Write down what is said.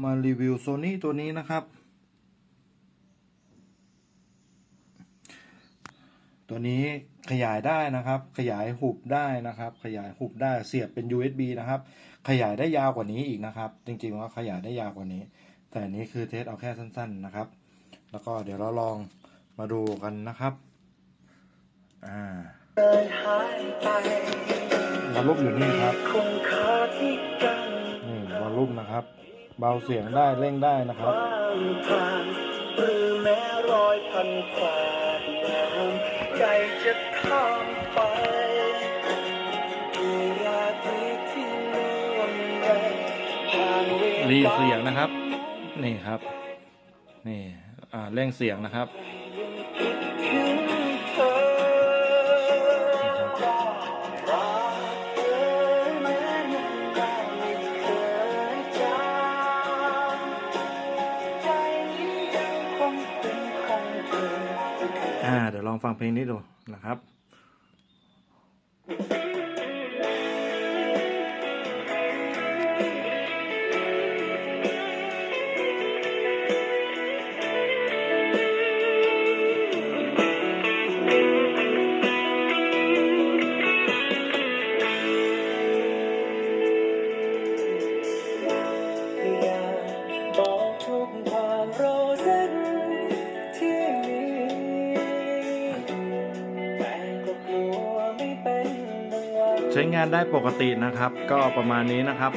มารีวิวโซนี่ตัวนี้นะครับ ตัวนี้ขยายได้นะครับ ขยายหุบได้นะครับ ขยายหุบได้เสียบเป็น USB นะครับ ขยายได้ยาวกว่านี้อีกนะครับ จริงๆว่าขยายได้ยาวกว่านี้ แต่นี้คือเทสเอาแค่สั้น ๆนะครับ แล้วก็เดี๋ยวเราลองมาดูกันนะครับอ่าเคยหายไปอลลุ่มอยู่นี่ครับคงคาที่กันนี่วอลลุ่มนะครับ เบาเสียงได้เร่งได้นะครับหรือแม้รอยพันควานใจจะข้ามไปราตรีที่ล่วงเลยผ่านเวรีเสียงนะครับ นี่ครับ นี่อ่าเร่งเสียงนะครับ อ่า เดี๋ยวลองฟังเพลงนี้ดูนะครับ ใช้งานได้ปกตินะครับ ก็ประมาณนี้นะครับ